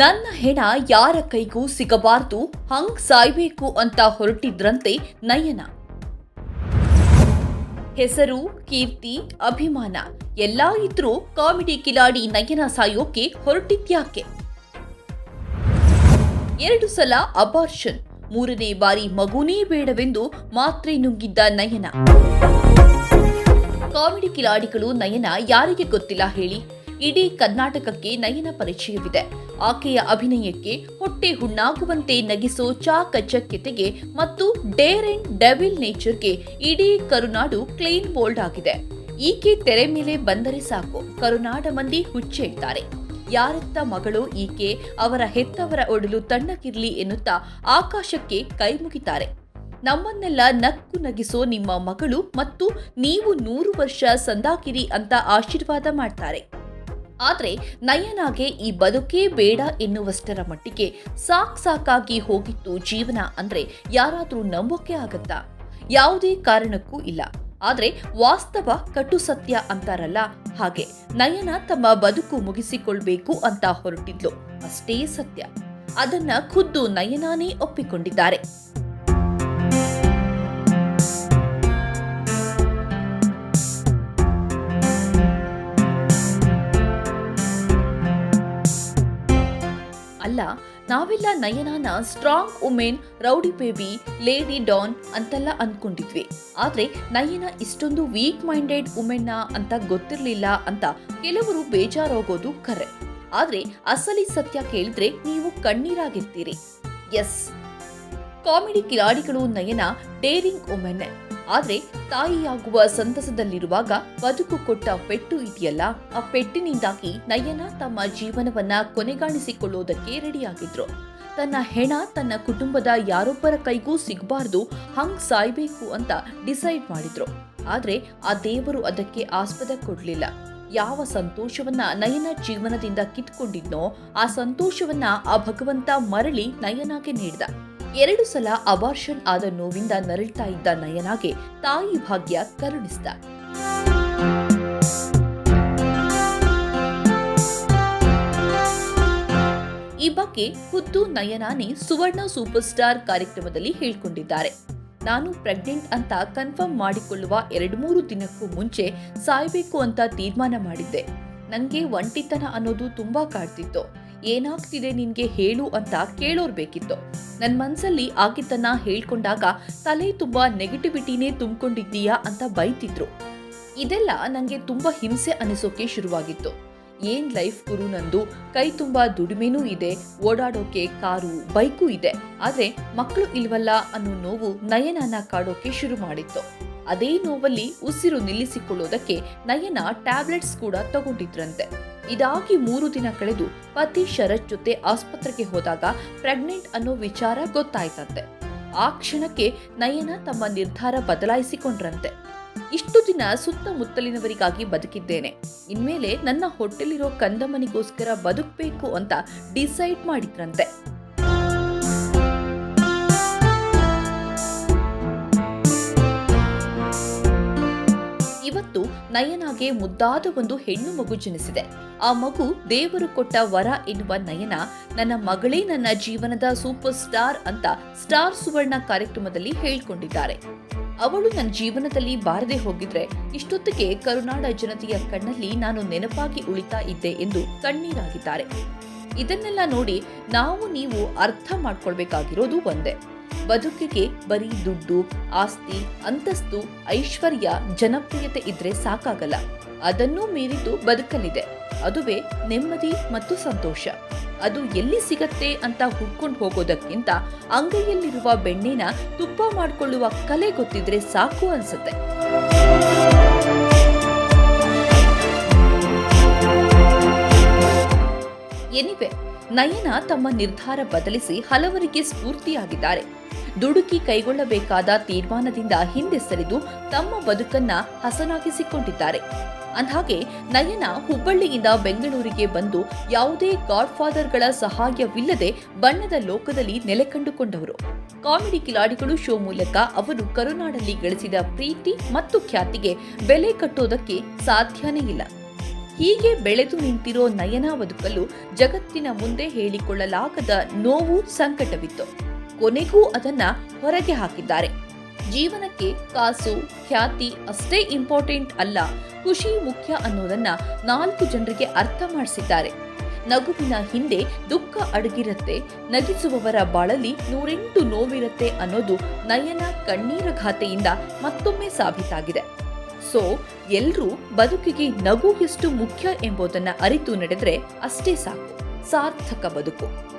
ನನ್ನ ಹೆಣ ಯಾರ ಕೈಗೂ ಸಿಗಬಾರ್ದು, ಹಂಗ್ ಸಾಯ್ಬೇಕು ಅಂತ ಹೊರಟಿದ್ರಂತೆ ನಯನ. ಹೆಸರು, ಕೀರ್ತಿ, ಅಭಿಮಾನ, ಎಲ್ಲಾ ಇದ್ರೂ ಕಾಮಿಡಿ ಕಿಲಾಡಿ ನಯನ ಸಾಯೋಕೆ ಹೊರಟಿದ್ಯಾಕೆ? ಎರಡು ಸಲ ಅಬಾರ್ಷನ್, ಮೂರನೇ ಬಾರಿ ಮಗುನೇ ಬೇಡವೆಂದು ಮಾತ್ರೆ ನುಂಗಿದ್ದ ನಯನ. ಕಾಮಿಡಿ ಕಿಲಾಡಿಗಳು ನಯನ ಯಾರಿಗೆ ಗೊತ್ತಿಲ್ಲ ಹೇಳಿ. ಇಡೀ ಕರ್ನಾಟಕಕ್ಕೆ ನಯನ ಪರಿಚಯವಿದೆ. ಆಕೆಯ ಅಭಿನಯಕ್ಕೆ ಹೊಟ್ಟೆ ಹುಣ್ಣಾಗುವಂತೆ ನಗಿಸೋ ಚಾಕಚಕ್ಯತೆಗೆ ಮತ್ತು ಡೇರ್ ಅಂಡ್ ಡೆವಿಲ್ ನೇಚರ್ಗೆ ಇಡೀ ಕರುನಾಡು ಕ್ಲೀನ್ ಬೋಲ್ಡ್ ಆಗಿದೆ. ಈಕೆ ತೆರೆ ಮೇಲೆ ಬಂದರೆ ಸಾಕು, ಕರುನಾಡ ಮಂದಿ ಹುಚ್ಚೇಳ್ತಾರೆ. ಯಾರತ್ತ ಮಗಳು ಈಕೆ, ಅವರ ಹೆತ್ತವರ ಒಡಲು ತಣ್ಣಗಿರ್ಲಿ ಎನ್ನುತ್ತಾ ಆಕಾಶಕ್ಕೆ ಕೈ ಮುಗಿತಾರೆ ನಮ್ಮನ್ನೆಲ್ಲ ನಕ್ಕು ನಗಿಸೋ ನಿಮ್ಮ ಮಗಳು ಮತ್ತು ನೀವು ನೂರು ವರ್ಷ ಸಂದಾಕಿರಿ ಅಂತ ಆಶೀರ್ವಾದ ಮಾಡ್ತಾರೆ. ಆದ್ರೆ ನಯನಾಗೆ ಈ ಬದುಕೇ ಬೇಡ ಎನ್ನುವಷ್ಟರ ಮಟ್ಟಿಗೆ ಸಾಕ್ ಸಾಕಾಗಿ ಹೋಗಿತ್ತು ಜೀವನ ಅಂದ್ರೆ ಯಾರಾದರೂ ನಂಬೋಕೆ ಆಗತ್ತಾ? ಯಾವುದೇ ಕಾರಣಕ್ಕೂ ಇಲ್ಲ. ಆದರೆ ವಾಸ್ತವ ಕಟು ಸತ್ಯ ಅಂತಾರಲ್ಲ ಹಾಗೆ ನಯನ ತಮ್ಮ ಬದುಕು ಮುಗಿಸಿಕೊಳ್ಬೇಕು ಅಂತ ಹೊರಟಿದ್ಲು. ಅಷ್ಟೇ ಸತ್ಯ. ಅದನ್ನ ಖುದ್ದು ನಯನಾನೇ ಒಪ್ಪಿಕೊಂಡಿದ್ದಾರೆ. ಅಲ್ಲ ನಾವೆಲ್ಲ ನಯನಾನ strong women rowdy baby lady don ಅಂತೆಲ್ಲ ಅನ್ಕೊಂಡಿದ್ವಿ. ಆದ್ರೆ ನಯನ ಇಷ್ಟೊಂದು ವೀಕ್ ಮೈಂಡೆಡ್ ವುಮೆನ್ನ ಅಂತ ಗೊತ್ತಿರ್ಲಿಲ್ಲ ಅಂತ ಕೆಲವರು ಬೇಜಾರೋಗೋದು ಕರೆ. ಆದ್ರೆ ಅಸಲಿ ಸತ್ಯ ಕೇಳಿದ್ರೆ ನೀವು ಕಣ್ಣೀರಾಗಿರ್ತೀರಿ. ಎಸ್ ಕಾಮಿಡಿ ಕಿಲಾಡಿಗಳು ನಯನ ಡೇರಿಂಗ್ ವುಮೆನ್ ಆದ್ರೆ ತಾಯಿಯಾಗುವ ಸಂತಸದಲ್ಲಿರುವಾಗ ಬದುಕು ಕೊಟ್ಟ ಪೆಟ್ಟು ಇದೆಯಲ್ಲ, ಆ ಪೆಟ್ಟಿನಿಂದಾಗಿ ನಯನ ತಮ್ಮ ಜೀವನವನ್ನ ಕೊನೆಗಾಣಿಸಿಕೊಳ್ಳುವುದಕ್ಕೆ ರೆಡಿಯಾಗಿದ್ರು. ತನ್ನ ಹೆಣ ತನ್ನ ಕುಟುಂಬದ ಯಾರೊಬ್ಬರ ಕೈಗೂ ಸಿಗಬಾರ್ದು, ಹಂಗ್ ಸಾಯ್ಬೇಕು ಅಂತ ಡಿಸೈಡ್ ಮಾಡಿದ್ರು. ಆದ್ರೆ ಆ ದೇವರು ಅದಕ್ಕೆ ಆಸ್ಪದ ಕೊಡ್ಲಿಲ್ಲ. ಯಾವ ಸಂತೋಷವನ್ನ ನಯನ ಜೀವನದಿಂದ ಕಿತ್ಕೊಂಡಿದ್ನೋ, ಆ ಸಂತೋಷವನ್ನ ಆ ಭಗವಂತ ಮರಳಿ ನಯನಾಗೆ ನೀಡಿದ. ಎರಡು ಸಲ ಅಬಾರ್ಷನ್ ಆದ ನೋವಿಂದ ನರಳ್ತಾ ಇದ್ದ ನಯನಾಗೆ ತಾಯಿ ಭಾಗ್ಯ ಕರುಣಿಸಿದ ಈ ಬಗ್ಗೆ ಖುದ್ದು ನಯನಾನೇ ಸುವರ್ಣ ಸೂಪರ್ ಸ್ಟಾರ್ ಕಾರ್ಯಕ್ರಮದಲ್ಲಿ ಹೇಳಿಕೊಂಡಿದ್ದಾರೆ. ನಾನು ಪ್ರೆಗ್ನೆಂಟ್ ಅಂತ ಕನ್ಫರ್ಮ್ ಮಾಡಿಕೊಳ್ಳುವ ಎರಡು ಮೂರು ದಿನಕ್ಕೂ ಮುಂಚೆ ಸಾಯಬೇಕು ಅಂತ ತೀರ್ಮಾನ ಮಾಡಿದ್ದೆ. ನನಗೆ ಒಂಟಿತನ ಅನ್ನೋದು ತುಂಬಾ ಕಾಡ್ತಿತ್ತು. ಏನಾಗ್ತಿದೆ ನಿನ್ಗೆ ಹೇಳು ಅಂತ ಕೇಳೋರ್ಬೇಕಿತ್ತು ನನ್ನ ನನ್ ಮನ್ಸಲ್ಲಿ ಆಗಿದ್ದನ್ನ ಹೇಳ್ಕೊಂಡಾಗ ತಲೆ ತುಂಬಾ ನೆಗೆಟಿವಿಟಿನೇ ತುಂಬಿಕೊಂಡಿದ್ದೀಯಾ ಅಂತ ಬೈತಿದ್ರು. ಇದೆಲ್ಲ ನನಗೆ ತುಂಬಾ ಹಿಂಸೆ ಅನಿಸೋಕೆ ಶುರುವಾಗಿತ್ತು. ಏನ್ ಲೈಫ್ ಗುರು ನಂದು? ಕೈ ತುಂಬಾ ದುಡಿಮೆನೂ ಇದೆ, ಓಡಾಡೋಕೆ ಕಾರು, ಬೈಕು ಇದೆ. ಆದ್ರೆ ಮಕ್ಕಳು ಇಲ್ವಲ್ಲ ಅನ್ನೋ ನೋವು ನಯನನ ಕಾಡೋಕೆ ಶುರು ಮಾಡಿತ್ತು. ಅದೇ ನೋವಲ್ಲಿ ಉಸಿರು ನಿಲ್ಲಿಸಿಕೊಳ್ಳೋದಕ್ಕೆ ನಯನ ಟ್ಯಾಬ್ಲೆಟ್ಸ್ ಕೂಡ ತಗೊಂಡಿದ್ರಂತೆ. ಇದಾಗಿ ಮೂರು ದಿನ ಕಳೆದು ಪತಿ ಶರತ್ ಜೊತೆ ಆಸ್ಪತ್ರೆಗೆ ಹೋದಾಗ ಪ್ರೆಗ್ನೆಂಟ್ ಅನ್ನೋ ವಿಚಾರ ಗೊತ್ತಾಯ್ತಂತೆ. ಆ ಕ್ಷಣಕ್ಕೆ ನಯನ ತಮ್ಮ ನಿರ್ಧಾರ ಬದಲಾಯಿಸಿಕೊಂಡ್ರಂತೆ. ಇಷ್ಟು ದಿನ ಸುತ್ತಮುತ್ತಲಿನವರಿಗಾಗಿ ಬದುಕಿದ್ದೇನೆ. ಇನ್ಮೇಲೆ ನನ್ನ ಹೊಟ್ಟೆಲಿರೋ ಕಂದಮ್ಮನಿಗೋಸ್ಕರ ಬದುಕಬೇಕು ಅಂತ ಡಿಸೈಡ್ ಮಾಡಿದ್ರಂತೆ. ಇವತ್ತು ನಯನಾಗೆ ಮುದ್ದಾದ ಒಂದು ಹೆಣ್ಣು ಮಗು ಜನಿಸಿದೆ. ಆ ಮಗು ದೇವರು ಕೊಟ್ಟ ವರ ಎನ್ನುವ ನಯನ, ನನ್ನ ಮಗಳೇ ನನ್ನ ಜೀವನದ ಸೂಪರ್ ಸ್ಟಾರ್ ಅಂತ ಸ್ಟಾರ್ ಸುವರ್ಣ ಕಾರ್ಯಕ್ರಮದಲ್ಲಿ ಹೇಳಿಕೊಂಡಿದ್ದಾರೆ. ಅವಳು ನನ್ನ ಜೀವನದಲ್ಲಿ ಬಾರದೆ ಹೋಗಿದ್ರೆ ಇಷ್ಟೊತ್ತಿಗೆ ಕರುನಾಡ ಜನತೆಯ ಕಣ್ಣಲ್ಲಿ ನಾನು ನೆನಪಾಗಿ ಉಳಿತಾ ಇದ್ದೆ ಎಂದು ಕಣ್ಣೀರಾಗಿದ್ದಾರೆ. ಇದನ್ನೆಲ್ಲ ನೋಡಿ ನಾವು ನೀವು ಅರ್ಥ ಮಾಡ್ಕೊಳ್ಬೇಕಾಗಿರೋದು ಒಂದೇ. ಬದುಕಿಗೆ ಬರೀ ದುಡ್ಡು, ಆಸ್ತಿ, ಅಂತಸ್ತು, ಐಶ್ವರ್ಯ, ಜನಪ್ರಿಯತೆ ಇದ್ರೆ ಸಾಕಾಗಲ್ಲ. ಅದನ್ನೂ ಮೀರಿದು ಬದುಕಲಿದೆ ಅದುವೇ ನೆಮ್ಮದಿ ಮತ್ತು ಸಂತೋಷ. ಅದು ಎಲ್ಲಿ ಸಿಗತ್ತೆ ಅಂತ ಹುಡ್ಕೊಂಡು ಹೋಗೋದಕ್ಕಿಂತ ಅಂಗೈಯಲ್ಲಿರುವ ಬೆಣ್ಣೆನ ತುಪ್ಪ ಮಾಡಿಕೊಳ್ಳುವ ಕಲೆ ಗೊತ್ತಿದ್ರೆ ಸಾಕು ಅನ್ಸುತ್ತೆ. ಎನಿವೆ ನಯನ ತಮ್ಮ ನಿರ್ಧಾರ ಬದಲಿಸಿ ಹಲವರಿಗೆ ಸ್ಫೂರ್ತಿಯಾಗಿದ್ದಾರೆ. ದುಡುಕಿ ಕೈಗೊಳ್ಳಬೇಕಾದ ತೀರ್ಮಾನದಿಂದ ಹಿಂದೆ ಸರಿದು ತಮ್ಮ ಬದುಕನ್ನ ಹಸನಾಗಿಸಿಕೊಂಡಿದ್ದಾರೆ. ಅಂದಹಾಗೆ, ನಯನ ಹುಬ್ಬಳ್ಳಿಯಿಂದ ಬೆಂಗಳೂರಿಗೆ ಬಂದು ಯಾವುದೇ ಗಾಡ್ ಫಾದರ್ಗಳ ಸಹಾಯವಿಲ್ಲದೆ ಬಣ್ಣದ ಲೋಕದಲ್ಲಿ ನೆಲೆ ಕಂಡುಕೊಂಡವರು. ಕಾಮಿಡಿ ಕಿಲಾಡಿಗಳು ಶೋ ಮೂಲಕ ಅವರು ಕರುನಾಡಲ್ಲಿ ಗಳಿಸಿದ ಪ್ರೀತಿ ಮತ್ತು ಖ್ಯಾತಿಗೆ ಬೆಲೆ ಕಟ್ಟೋದಕ್ಕೆ ಸಾಧ್ಯನೇ ಇಲ್ಲ. ಹೀಗೆ ಬೆಳೆದು ನಿಂತಿರೋ ನಯನ ಬದುಕಲು ಜಗತ್ತಿನ ಮುಂದೆ ಹೇಳಿಕೊಳ್ಳಲಾಗದ ನೋವು ಸಂಕಟವಿತ್ತು. ಕೊನೆಗೂ ಅದನ್ನ ಹೊರಗೆ ಹಾಕಿದ್ದಾರೆ. ಜೀವನಕ್ಕೆ ಕಾಸು, ಖ್ಯಾತಿ ಅಷ್ಟೇ ಇಂಪಾರ್ಟೆಂಟ್ ಅಲ್ಲ, ಖುಷಿ ಮುಖ್ಯ ಅನ್ನೋದನ್ನ ನಾಲ್ಕು ಜನರಿಗೆ ಅರ್ಥ ಮಾಡಿಸಿದ್ದಾರೆ. ನಗುವಿನ ಹಿಂದೆ ದುಃಖ ಅಡಗಿರತ್ತೆ, ನಗಿಸುವವರ ಬಾಳಲ್ಲಿ ನೂರೆಂಟು ನೋವಿರತ್ತೆ ಅನ್ನೋದು ನಯನ ಕಣ್ಣೀರ ಘಾತೆಯಿಂದ ಮತ್ತೊಮ್ಮೆ ಸಾಬೀತಾಗಿದೆ. ಸೊ ಎಲ್ರೂ ಬದುಕಿಗೆ ನಗು ಎಷ್ಟು ಮುಖ್ಯ ಎಂಬುದನ್ನ ಅರಿತು ನಡೆದ್ರೆ ಅಷ್ಟೇ ಸಾಕು. ಸಾರ್ಥಕ ಬದುಕು.